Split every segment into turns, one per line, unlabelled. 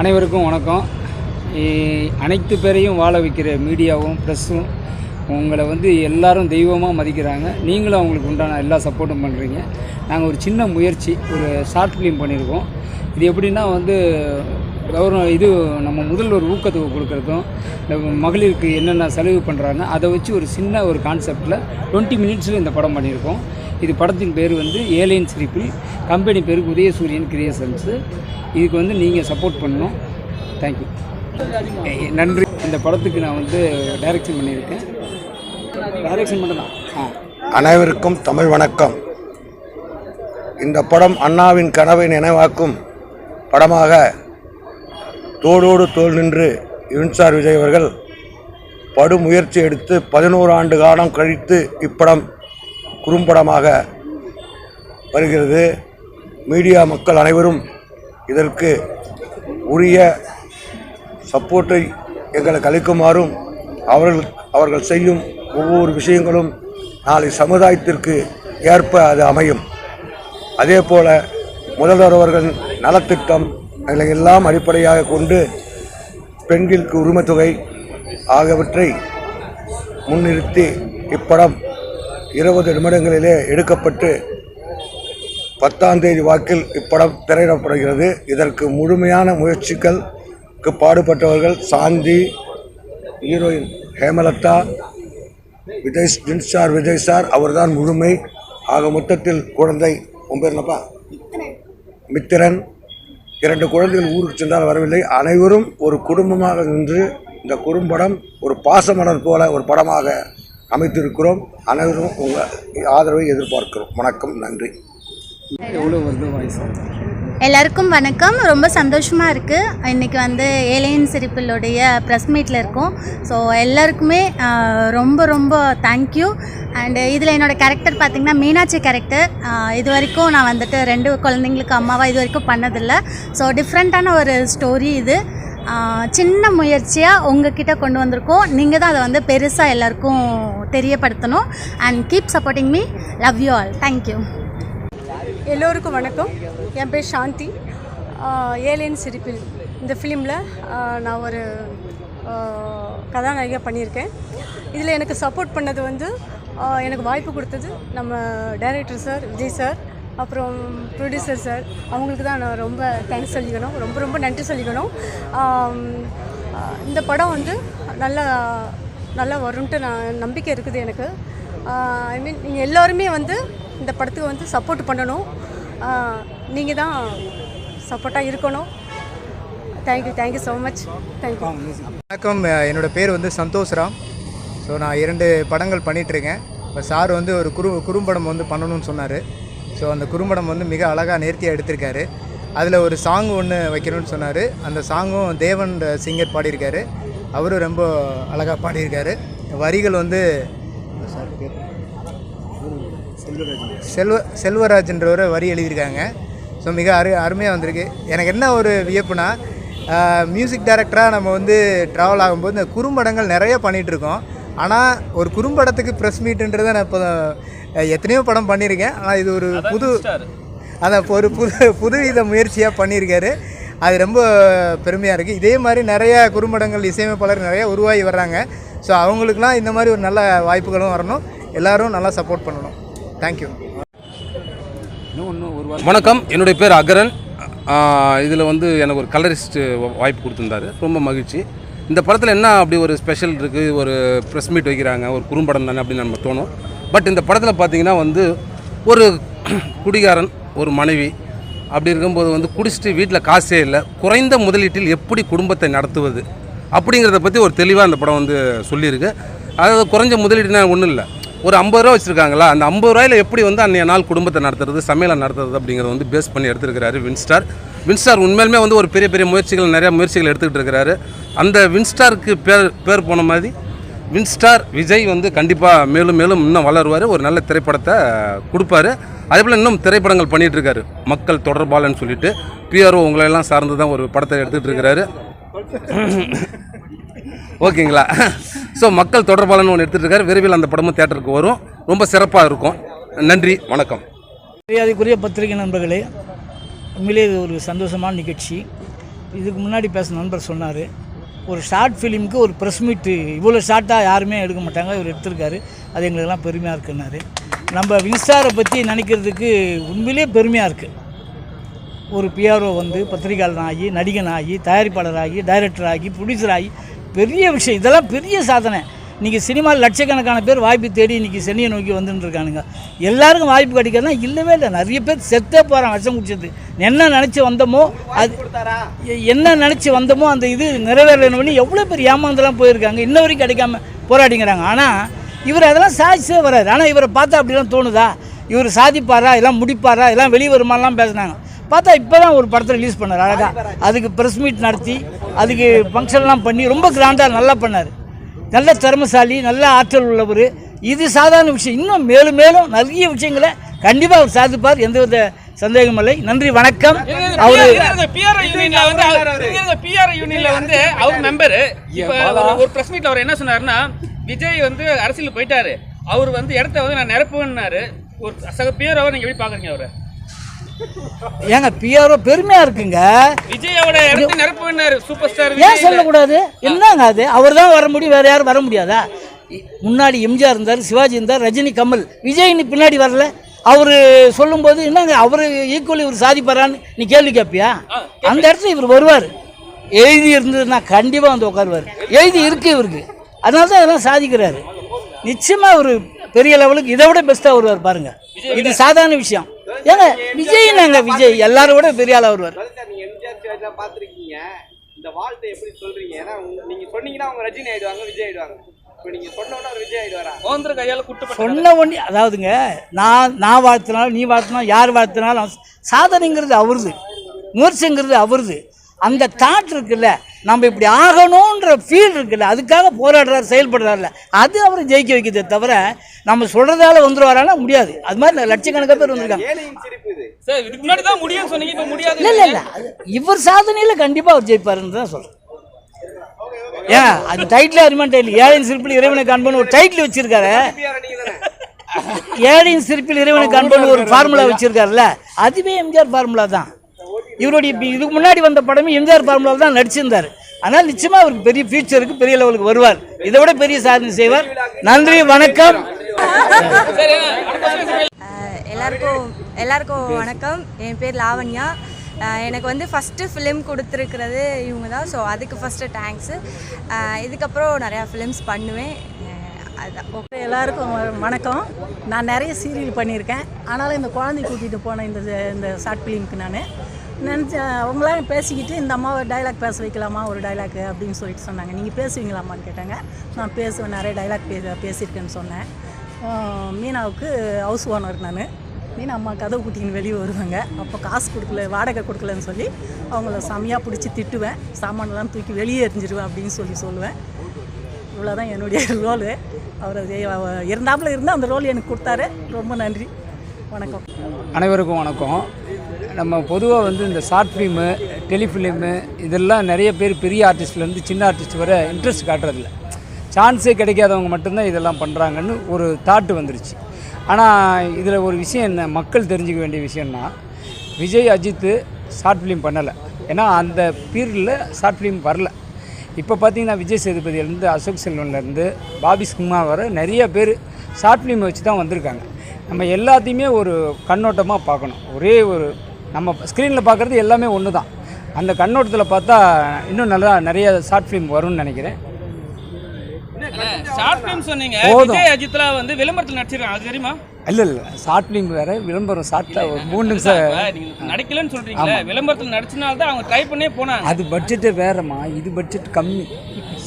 அனைவருக்கும் வணக்கம். அனைத்து பேரையும் வாழ வைக்கிற மீடியாவும் ப்ரெஸ்ஸும் உங்களை வந்து எல்லாரும் தெய்வமாக மதிக்கிறாங்க. நீங்களும் அவங்களுக்கு உண்டான எல்லா சப்போர்ட்டும் பண்ணுறீங்க நாங்கள் ஒரு சின்ன முயற்சி ஒரு ஷார்ட் ஃபிலிம் பண்ணியிருக்கோம் இது எப்படின்னா வந்து கவர்மெண்ட் இது நம்ம முதல்வர் ஊக்கத்தொகை கொடுக்குறதும் இந்த மகளிருக்கு என்னென்ன செலவு பண்ணுறாங்க அதை வச்சு ஒரு சின்ன ஒரு கான்செப்டில் டுவெண்ட்டி மினிட்ஸில் இந்த படம் பண்ணியிருக்கோம். இது படத்தின் பேர் வந்து ஏலையன் சிரிப்பில் கம்பெனி பேர் உதயசூரியன் கிரியேஷன்ஸு இதுக்கு வந்து நீங்கள் சப்போர்ட் பண்ணணும். தேங்க்யூ நன்றி. இந்த படத்துக்கு நான் வந்து டைரக்ஷன் பண்ணியிருக்கேன். டைரக்ஷன் பண்ணலாம் ஆ.
அனைவருக்கும் தமிழ் வணக்கம். இந்த படம் அண்ணாவின் கனவை நினைவாக்கும் படமாக தோளோடு தோல் நின்று யுன்சார் விஜய் அவர்கள் படுமுயற்சி எடுத்து பதினோரு ஆண்டு காலம் கழித்து இப்படம் குறும்படமாக வருகிறது. மீடியா மக்கள் அனைவரும் இதற்கு உரிய சப்போர்ட்டை எங்களுக்கு அளிக்குமாறும் அவர்கள் அவர்கள் செய்யும் ஒவ்வொரு விஷயங்களும் நாளை சமுதாயத்திற்கு ஏற்ப அது அமையும். அதே போல் முதல்வர் அவர்கள் நலத்திட்டம் இதை எல்லாம் அடிப்படையாக கொண்டு பெண்களுக்கு உரிமைத்தொகை ஆகியவற்றை முன்னிறுத்தி இப்படம் இருபது நிமிடங்களிலே எடுக்கப்பட்டு பத்தாம் தேதி வாக்கில் இப்படம் திரையிடப்படுகிறது. இதற்கு முழுமையான முயற்சிகளுக்கு பாடுபட்டவர்கள் சாந்தி ஹீரோயின் ஹேமலதா விஜய் வின்சார் விஜய் சார் அவர்தான் முழுமை. ஆக மொத்தத்தில் குழந்தை உன் பேர் என்னப்பா? மித்திரன். இரண்டு குழந்தைகள் ஊருக்கு சென்றால் வரவில்லை. அனைவரும் ஒரு குடும்பமாக நின்று இந்த குறும்படம் ஒரு பாசமலர் போல ஒரு படமாக அமைத்திருக்கிறோம். அனைவரும் உங்கள் ஆதரவை எதிர்பார்க்கிறோம். வணக்கம் நன்றி.
எவ்வளோ வருது வாய்ஸ்
எல்லாருக்கும் வணக்கம். ரொம்ப சந்தோஷமாக இருக்குது இன்றைக்கி வந்து ஏலியன் சிரிப்பிலுடைய ப்ரெஸ் மீட்டில் இருக்கோம். ஸோ எல்லாருக்குமே ரொம்ப ரொம்ப தேங்க்யூ அண்டு இதில் என்னோடய கேரக்டர் பார்த்திங்கன்னா மீனாட்சி கேரக்டர் இது வரைக்கும் நான் வந்துட்டு ரெண்டு குழந்தைங்களுக்கு அம்மாவாக இது வரைக்கும் பண்ணதில்லை ஸோ டிஃப்ரெண்ட்டான ஒரு ஸ்டோரி இது. சின்ன முயற்சியாக உங்ககிட்ட கொண்டு வந்திருக்கோம். நீங்கள் தான் அதை வந்து பெருசாக எல்லாருக்கும் தெரியப்படுத்தணும். And keep supporting me love you all thank you
எல்லோருக்கும் வணக்கம். என் பேர் சாந்தி. ஏலியன் சிரிப்பில். இந்த ஃபிலிமில் நான் ஒரு கதாநாயகியாக பண்ணியிருக்கேன். இதில் எனக்கு சப்போர்ட் பண்ணது வந்து எனக்கு வாய்ப்பு கொடுத்தது நம்ம டைரக்டர் சார் விஜய் சார் அப்புறம் ப்ரொடியூசர் சார் அவங்களுக்கு தான் நான் ரொம்ப தேங்க்ஸ் சொல்லிக்கணும். ரொம்ப ரொம்ப நன்றி சொல்லிக்கணும். இந்த படம் வந்து நல்லா நல்லா வரும்ன்ட்டு நான் நம்பிக்கை இருக்குது எனக்கு. ஐ மீன் நீங்கள் எல்லோருமே வந்து இந்த படத்துக்கு வந்து சப்போர்ட் பண்ணணும். நீங்கள் தான் சப்போர்ட்டாக இருக்கணும். Thank you thank you so much thank you
வணக்கம். என்னோட பேர் வந்து சந்தோஷ் ராம். ஸோ நான் இரண்டு படங்கள் பண்ணிகிட்ருக்கேன் இப்போ சார் வந்து ஒரு குறு குறும்படம் வந்து பண்ணணும்னு சொன்னார். ஸோ அந்த குறும்படம் வந்து மிக அழகாக நேர்த்தியாக எடுத்திருக்காரு. அதில் ஒரு சாங் ஒன்று வைக்கணும்னு சொன்னார். அந்த சாங்கும் தேவன் சிங்கர் பாடியிருக்காரு. அவரும் ரொம்ப அழகாக பாடியிருக்காரு. வரிகள் வந்து சார் பேர் செல்வ செல்வராஜ்ன்றவர் வரி எழுதியிருக்காங்க. ஸோ மிக அரு அருமையாக வந்திருக்கு. எனக்கு என்ன ஒரு வியப்புனா மியூசிக் டைரக்டராக நம்ம வந்து ட்ராவல் ஆகும்போது இந்த குறும்படங்கள் நிறைய பண்ணிகிட்டு இருக்கோம் ஆனால் ஒரு குறும்படத்துக்கு ப்ரெஸ் மீட்டுன்றதை நான் இப்போ எத்தனையோ படம் பண்ணியிருக்கேன். ஆனால் இது ஒரு புது அதான் ஒரு புது புதுவித முயற்சியாக பண்ணியிருக்காரு. அது ரொம்ப பெருமையாக இருக்குது இதே மாதிரி நிறைய குறும்படங்கள் இசையமைப்பாளர் நிறைய உருவாகி வர்றாங்க. ஸோ அவங்களுக்குலாம் இந்த மாதிரி ஒரு நல்ல வாய்ப்புகளும் வரணும். எல்லாரும் நல்லா சப்போர்ட் பண்ணணும். தேங்க்யூ
வணக்கம். என்னுடைய பேர் அகரன். இதில் வந்து எனக்கு ஒரு கலரிஸ்ட் வாய்ப்பு கொடுத்துருந்தாரு. ரொம்ப மகிழ்ச்சி. இந்த படத்தில் என்ன அப்படி ஒரு ஸ்பெஷல் இருக்குது ஒரு ப்ரெஸ் மீட் வைக்கிறாங்க. ஒரு குறும்படம் தானே அப்படின்னு நம்ம தோணும். பட் இந்த படத்தில் பார்த்தீங்கன்னா வந்து ஒரு குடிகாரன் ஒரு மனைவி அப்படி இருக்கும்போது வந்து குடிச்சிட்டு வீட்டில் காசே இல்லை. குறைந்த முதலீட்டில் எப்படி குடும்பத்தை நடத்துவது? அப்படிங்கிறத பற்றி ஒரு தெளிவாக அந்த படம் வந்து சொல்லியிருக்கு. அதாவது குறைஞ்ச முதலீடுனா ஒன்றும் இல்லை. ஒரு ஐம்பது ரூபா வச்சுருக்காங்களா? அந்த ஐம்பது ரூபாயில் எப்படி வந்து அன்றைய நாள் குடும்பத்தை நடத்துறது சமையலை நடத்துறது அப்படிங்கிறத வந்து பேஸ் பண்ணி எடுத்துருக்கிறாரு வின்ஸ்டார் வின்ஸ்டார் உண்மையிலுமே வந்து ஒரு பெரிய பெரிய முயற்சிகள் நிறையா முயற்சிகள் எடுத்துக்கிட்டு இருக்கிறாரு அந்த வின்ஸ்டாருக்கு பேர் பேர் போன மாதிரி வின்ஸ்டார் விஜய் வந்து கண்டிப்பாக மேலும் மேலும் இன்னும் வளருவார். ஒரு நல்ல திரைப்படத்தை கொடுப்பாரு. அதே போல் இன்னும் திரைப்படங்கள் பண்ணிகிட்டு இருக்காரு. மக்கள் தொடர்பாளன்னு சொல்லிட்டு பிஆர்ஓ உங்களெல்லாம் சார்ந்து தான் ஒரு படத்தை எடுத்துகிட்டு இருக்கிறாரு ஓகேங்களா? ஸோ மக்கள் தொடர்பாளன்னு ஒன்று எடுத்துகிட்டு இருக்காரு. விரைவில் அந்த படமும் தேட்டருக்கு வரும். ரொம்ப சிறப்பாக இருக்கும். நன்றி வணக்கம்.
மரியாதைக்குரிய பத்திரிகை நண்பர்களே உண்மையிலே இது ஒரு சந்தோஷமான நிகழ்ச்சி. இதுக்கு முன்னாடி பேசின நண்பர் சொன்னார் ஒரு ஷார்ட் ஃபிலிமுக்கு ஒரு ப்ரெஸ் மீட்டு இவ்வளோ ஷார்ட்டாக யாருமே எடுக்க மாட்டாங்க. இவர் எடுத்திருக்காரு. அது எங்களுக்கெல்லாம் பெருமையாக இருக்குன்னாரு. நம்ம வின்ஸ்டாரை பற்றி நினைக்கிறதுக்கு உண்மையிலேயே பெருமையாக இருக்குது ஒரு பிஆர்ஓ வந்து பத்திரிகையாளர் ஆகி நடிகன் ஆகி தயாரிப்பாளர் ஆகி டைரக்டர் ஆகி ப்ரொடியூசர் ஆகி பெரிய விஷயம். இதெல்லாம் பெரிய சாதனை. இன்றைக்கி சினிமாவில் லட்சக்கணக்கான பேர் வாய்ப்பு தேடி இன்றைக்கி சென்னையை நோக்கி வந்துட்டு இருக்கானுங்க எல்லாருக்கும் வாய்ப்பு கிடைக்கிறதுனா இல்லவே இல்லை. நிறைய பேர் செத்தே போகிறான் விஷம் குடிச்சது. என்ன நினச்சி வந்தோமோ அது என்ன நினச்சி வந்தோமோ அந்த இது நிறைவேறலைன்னு பண்ணி எவ்வளோ பேர் ஏமாந்தெல்லாம் போயிருக்காங்க. இன்ன வரைக்கும் கிடைக்காம போராடிங்கிறாங்க. ஆனால் இவர் அதெல்லாம் சாதிச்சே வராது. ஆனால் இவரை பார்த்தா அப்படிலாம் தோணுதா? இவர் சாதிப்பாரா? இதெல்லாம் முடிப்பாரா? எல்லாம் வெளியே வருமானலாம் பேசுனாங்க. பார்த்தா இப்போ தான் ஒரு படத்தை ரிலீஸ் பண்ணார் அழகாக அதுக்கு ப்ரெஸ் மீட் நடத்தி அதுக்கு ஃபங்க்ஷன்லாம் பண்ணி ரொம்ப கிராண்டாக நல்லா பண்ணார். நல்ல திறமைசாலி நல்ல ஆற்றல் உள்ளவர். இது சாதாரண விஷயம். இன்னும் மேலும் மேலும் நிறைய விஷயங்களை கண்டிப்பாக அவர் சாதிப்பார். எந்தவித சந்தேகமும் இல்லை. நன்றி வணக்கம். அவர்
பிஆர் யூனியன்ல வந்து பிஆர் யூனியன்ல வந்து அவர் மெம்பர் இப்ப ஒரு- பிரஸ் மீட்ல அவர் என்ன சொன்னாருன்னா விஜய் வந்து அரசியல் போயிட்டாரு. அவர் வந்து இடத்த வந்து நான் நிரப்புவேன்னாரு. ஒரு சக பிஆர் அவர் நீங்க எப்படி பாக்குறீங்க அவரு?
ஏங்க பிஆர்ஓ பெருமையாக இருக்குங்க.
விஜயோட சூப்பர் ஸ்டார்
ஏன் சொல்லக்கூடாது? என்னங்க அது? அவர் தான் வர முடியும் வேற யாரும் வர முடியாதா? முன்னாடி எம்ஜிஆர் இருந்தார் சிவாஜி இருந்தார் ரஜினி கமல். விஜய் இன்னும் பின்னாடி வரல. அவர் சொல்லும்போது என்னங்க அவர் ஈக்குவலி இவர் சாதிப்பாரான்னு நீ கேள்வி கேட்பியா அந்த இடத்துல இவர் வருவார். எழுதி இருந்ததுன்னா கண்டிப்பாக வந்து உட்காருவார். எழுதி இருக்கு இவருக்கு. அதனால தான் இதெல்லாம் சாதிக்கிறாரு. நிச்சயமாக ஒரு பெரிய லெவலுக்கு இதை விட பெஸ்ட்டாக வருவார் பாருங்க. இது சாதாரண விஷயம். ஏங்க விஜய் நாங்க விஜய்? எல்லாரும் விட பெரிய ஆளாக வருவார்.
பார்த்துருக்கீங்க. இந்த வாழ்த்தை எப்படி சொல்றீங்க? ஏன்னா நீங்க சொன்னீங்கன்னா அவங்க ரஜினி ஆயிடுவாங்க விஜய் ஆயிடுவாங்க.
சொன்ன ஒன்றே அதாவதுங்க நான் நான் வாழ்த்தினாலும் நீ வாழ்த்தினாலும் யார் வாழ்த்தினாலும் சாதனைங்கிறது அவருது. முயற்சிங்கிறது அவருது. அந்த தாட் இருக்குல்ல நம்ம இப்படி ஆகணுன்ற ஃபீல் இருக்குல்ல அதுக்காக போராடுறாரு செயல்படுறாருல அது அவரை ஜெயிக்க வைக்கிறதே தவிர நம்ம சொல்கிறதால வந்துருவாரானா முடியாது. அது மாதிரி லட்சக்கணக்கான பேர் வந்திருக்காங்க.
ஏழையின் சிரிப்பு இது.
சார் இதுக்கு முன்னாடி தான் முடியும்னு சொன்னீங்க இப்ப முடியாது
இல்லை இல்லை இல்லை. இவர் சாதனையில் கண்டிப்பாக அவர் ஜெயிப்பாருன்னு தான் சொல்கிறேன் ஏன் அது டைட்டில் அறிமான் டைட்டில் ஏழையின் சிற்பில் இறைவனை காண்பன்னு ஒரு டைட்டில் வச்சிருக்காரு. ஏழையின் சிற்பில் இறைவனை காண்பன்னு ஒரு ஃபார்முலா வச்சிருக்காருல்ல அதுவே எம்ஜிஆர் ஃபார்முலா தான். இவருடைய இப்ப இதுக்கு முன்னாடி வந்த படமே எம்ஜிஆர் ஃபார்முலா தான் நடிச்சிருந்தார். ஆனால் நிச்சயமாக அவருக்கு பெரிய ஃபியூச்சருக்கு பெரிய லெவலுக்கு வருவார். இதை விட பெரிய சாதனை செய்வார். நன்றி வணக்கம்.
எல்லாருக்கும் எல்லாருக்கும் வணக்கம். என் பேர் லாவண்யா. எனக்கு வந்து ஃபஸ்ட்டு ஃபிலிம் கொடுத்துருக்கிறது இவங்க தான். ஸோ அதுக்கு ஃபஸ்ட்டு தேங்க்ஸு இதுக்கப்புறம் நிறையா ஃபிலிம்ஸ் பண்ணுவேன். அதுதான் ஓகே
எல்லாருக்கும் வணக்கம். நான் நிறைய சீரியல் பண்ணியிருக்கேன். ஆனாலும் இந்த குழந்தை கூட்டிகிட்டு போனேன் இந்த இந்த ஷார்ட் ஃபிலிமுக்கு நான். நினச்ச அவங்களாம் பேசிக்கிட்டு இந்த அம்மாவை டைலாக் பேச வைக்கலாமா? ஒரு டைலாக் அப்படின்னு சொல்லிட்டு சொன்னாங்க. நீங்கள் பேசுவீங்களாமான்னு கேட்டாங்க. நான் பேசுவேன் நிறைய டைலாக் பே பேசியிருக்கேன்னு சொன்னேன். மீனாவுக்கு ஹவுஸ் ஓனர் நான். மீனா அம்மா கதவு கூட்டின்னு வெளியே வருவாங்க. அப்போ காசு கொடுக்கல வாடகை கொடுக்கலன்னு சொல்லி அவங்கள செமையாக பிடிச்சி திட்டுவேன். சாமானெல்லாம் தூக்கி வெளியே எறிஞ்சிடுவேன் அப்படின்னு சொல்லி சொல்லுவேன். இவ்வளோதான் என்னுடைய ரோலு அவர் இருந்தாப்புல இருந்தால் அந்த ரோல் எனக்கு கொடுத்தாரு. ரொம்ப நன்றி. வணக்கம்.
அனைவருக்கும் வணக்கம். நம்ம பொதுவாக வந்து இந்த ஷார்ட் ஃபிலிமு டெலிஃபிலிமு இதெல்லாம் நிறைய பேர் பெரிய ஆர்டிஸ்ட்லேருந்து சின்ன ஆர்டிஸ்ட் வர இன்ட்ரெஸ்ட் காட்டுறதில்ல. சான்ஸே கிடைக்காதவங்க மட்டும்தான் இதெல்லாம் பண்ணுறாங்கன்னு ஒரு தாட்டு வந்துருச்சு. ஆனால் இதில் ஒரு விஷயம் என்ன மக்கள் தெரிஞ்சுக்க வேண்டிய விஷயம்னா விஜய் அஜித்து ஷார்ட் ஃபிலிம் பண்ணலை. ஏன்னா அந்த பீரியடில் ஷார்ட் ஃபிலிம் வரல. இப்போ பார்த்தீங்கன்னா விஜய் சேதுபதியிலேருந்து அசோக் செல்வன்லேருந்து பாபி சிம்மா வர நிறைய பேர் ஷார்ட் ஃபிலிம் வச்சு தான் வந்திருக்காங்க. நம்ம எல்லாத்தையுமே ஒரு கண்ணோட்டமாக பார்க்கணும். ஒரே ஒரு நம்ம ஸ்க்ரீனில் பார்க்குறது எல்லாமே ஒன்று தான் அந்த கண்ணோட்டத்தில் பார்த்தா இன்னும் நல்லா நிறைய ஷார்ட் ஃபிலிம் வரும்னு நினைக்கிறேன்.
ஷார்ட் ஃபிலிம் சொன்னீங்க. விஜய் அஜித்லாம் வந்து விளம்பரத்தில் நடிச்சிருக்காங்க. அது தெரியுமா?
இல்லை இல்லை. ஷார்ட் ஃபிலிம் வேறு விளம்பரம் ஷார்ட்டாக ஒரு மூணு நிமிஷம்.
நடிக்கலன்னு சொல்றீங்களே. விளம்பரத்தில் நடிச்சனால தான் அவங்க ட்ரை பண்ணே போனாங்க.
அது பட்ஜெட்டே வேறம்மா. இது பட்ஜெட் கம்மி.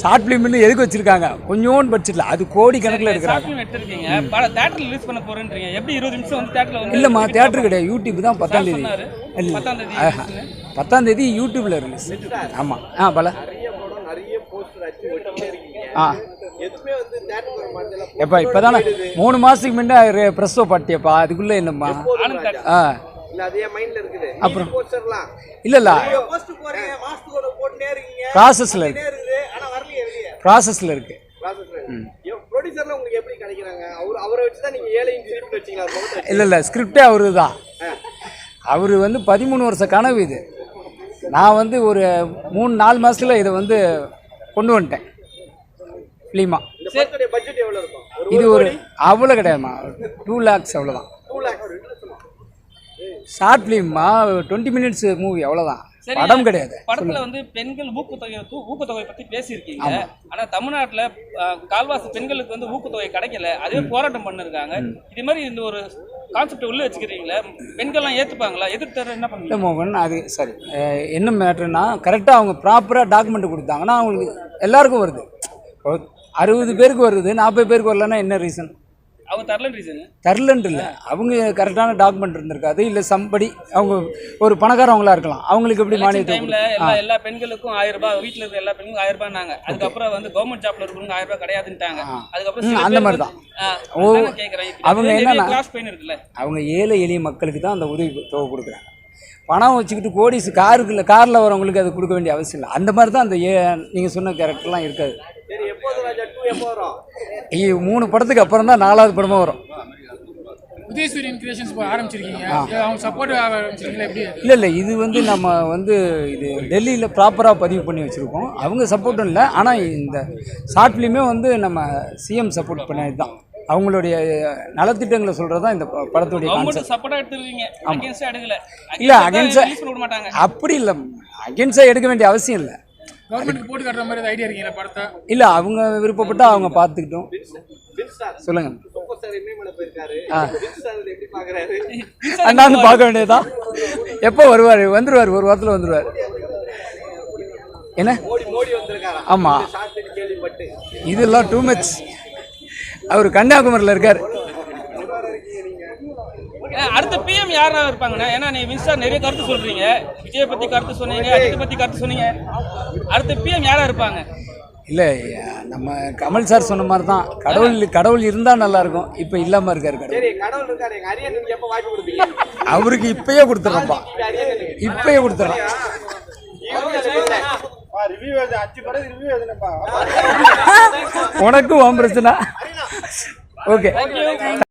ஷார்ட் ஃபிலிம்னு எதுக்கு வச்சுருக்காங்க? கொஞ்சோண்டு பட்ஜெட்டில் அது கோடி கணக்கில் எடுக்கிறாங்க. இல்லைம்மா தேட்டர் கிடையாது. யூடியூப் தான் பத்தாம் தேதி. இல்லை.
பத்தாம் தேதி
யூடியூப்ல ரிலீஸ் ஆமாம் ஆ பல. ஆ. எப்பா இப்போ தானே மூணு மாதத்துக்கு முன்னே ப்ரெஸ்ஸோ பாட்டியப்பா. அதுக்குள்ளே என்னம்மா? ஆ. அப்புறம்? இல்லை இல்லை. ப்ராசஸில் இருக்கு. ப்ராசஸில் இருக்கு. இல்லை இல்லை. ஸ்கிரிப்டே அவரு தான் அவர் வந்து பதிமூணு வருஷ கனவு இது. நான் வந்து ஒரு மூணு நாலு மாதத்தில் இதை வந்து கொண்டு வந்துட்டேன். ஃபிலிமா இது ஒரு அவ்வளோ கிடையாதுமா டூ லேக்ஸ் அவ்வளோதான் ஷார்ட் ஃபிலிம்மா டுவெண்ட்டி மினிட்ஸ் மூவி அவ்வளோதான்
சரி,
படம் கிடையாது.
படத்துல வந்து பெண்கள் ஊக்கத்தொகை ஊக்கத்தொகை பத்தி பேசியிருக்கீங்க. ஆனா தமிழ்நாட்டுல கால்வாசி பெண்களுக்கு வந்து ஊக்கத்தொகை கிடைக்கல. அதே போராட்டம் பண்ணிருக்காங்க. இது மாதிரி இந்த ஒரு கான்செப்ட் உள்ள வச்சுக்கிறீங்களே பெண்கள்லாம் ஏத்துப்பாங்களா? எதிர்த்து என்ன
இல்லை மோகன் அது சரி என்ன மேட்ருன்னா கரெக்டாக அவங்க ப்ராப்பராக டாக்குமெண்ட் கொடுத்தாங்கன்னா அவங்களுக்கு எல்லாருக்கும் வருது. அறுபது பேருக்கு வருது நாற்பது பேருக்கு வரலன்னா என்ன ரீசன்
அவங்க தரலன்னு ரீசன்
தரலன்ட்டு இல்லை. அவங்க கரெக்டான டாக்குமெண்ட் இருந்திருக்காது. இல்லை சம்படி அவங்க ஒரு பணக்காரவங்களா இருக்கலாம். அவங்களுக்கு எப்படி மானியத்தை
டைம்ல எல்லா. எல்லா பெண்களுக்கும் ஆயிரம் ரூபாய் வீட்டுல இருக்க எல்லா பெண்களுக்கும் ஆயிரம் ரூபாய்னாங்க அதுக்கப்புறம் வந்து கவர்மெண்ட் ஜாப்ல இருக்கிறவங்க ஆயிரம் ரூபாய் கிடையாதுன்ட்டாங்க. அதுக்கப்புறம்
அந்த மாதிரி தான். அவங்க என்னன்னா- அவங்க ஏழை எளிய மக்களுக்கு தான் அந்த உதவி தொகை கொடுக்குறாங்க. பணம் வச்சுக்கிட்டு கோடிஸ் காருக்குள்ள காரில் வரவங்களுக்கு அது கொடுக்க வேண்டிய அவசியம் இல்லை. அந்த மாதிரி தான் அந்த ஏ நீங்கள் சொன்ன கேரக்டர்லாம் இருக்காது. மூணு படத்துக்கு அப்புறம் தான் நாலாவது படமாக வரும்.
உதயசூரியன் கிரியேஷன்ஸ் ஆரம்பிச்சிருக்கீங்க. அவங்க சப்போர்ட் ஆரம்பிச்சிருக்கீங்களா எப்படி?
இல்லை இல்லை இது வந்து நம்ம வந்து இது டெல்லியில் ப்ராப்பராக பதிவு பண்ணி வச்சுருக்கோம். அவங்க சப்போர்ட்டும் இல்லை ஆனால் இந்த ஷார்ட் ஃபிலிமே வந்து நம்ம சிஎம் சப்போர்ட் பண்ணது தான் அவங்களுடைய நலத்திட்டங்களை சொல்கிறது தான் இந்த படத்துடைய
எடுக்கல.
இல்லை அகேன்ஸ்டாக அப்படி இல்லை அகேன்ஸ்டாக எடுக்க வேண்டிய அவசியம் இல்லை.
கவர்மெண்ட்டுக்கு போட்டு கட்டுற மாதிரி ஐடியா இருக்கீங்களா படத்தை?
இல்லை அவங்க விருப்பப்பட்டா அவங்க
ஸ்டார்
சொல்லுங்க.
பாக்குறாரு
அண்ணாந்து பார்க்க வேண்டியதுதான். எப்போ வருவார்? வந்துருவார் ஒரு வாரத்தில் வந்துருவார். என்ன?
மோடி மோடி வந்திருக்காரா
ஆமா.
ஷார்ட் கேள்விப்பட்டு
இதெல்லாம் டூ மச் அவர் கன்னியாகுமரியில் இருக்கார்.
அடுத்த பிஎம் யாரா இருப்பாங்கண்ணா? ஏன்னா நீ மின்சார் நிறைய கருத்து சொல்றீங்க. விஜய் பத்தி கருத்து சொன்னீங்க அஜித் பத்தி கருத்து சொன்னீங்க. அடுத்த பிஎம் யாரா இருப்பாங்க?
இல்லை நம்ம கமல் சார் சொன்ன மாதிரி தான் கடவுள் கடவுள் இருந்தால் நல்லா இருக்கும். இப்போ இல்லாமல் இருக்கார் கடவுள்.
சரி கடவுள் இருக்காரு. எங்க அரியனுக்கு எப்போ வாய்ப்பு கொடுப்பீங்க?
அவருக்கு இப்பயே கொடுத்துட்றப்பா இப்பயே கொடுத்துட்றோம் உனக்கும் உன் பிரச்சனை. ஓகே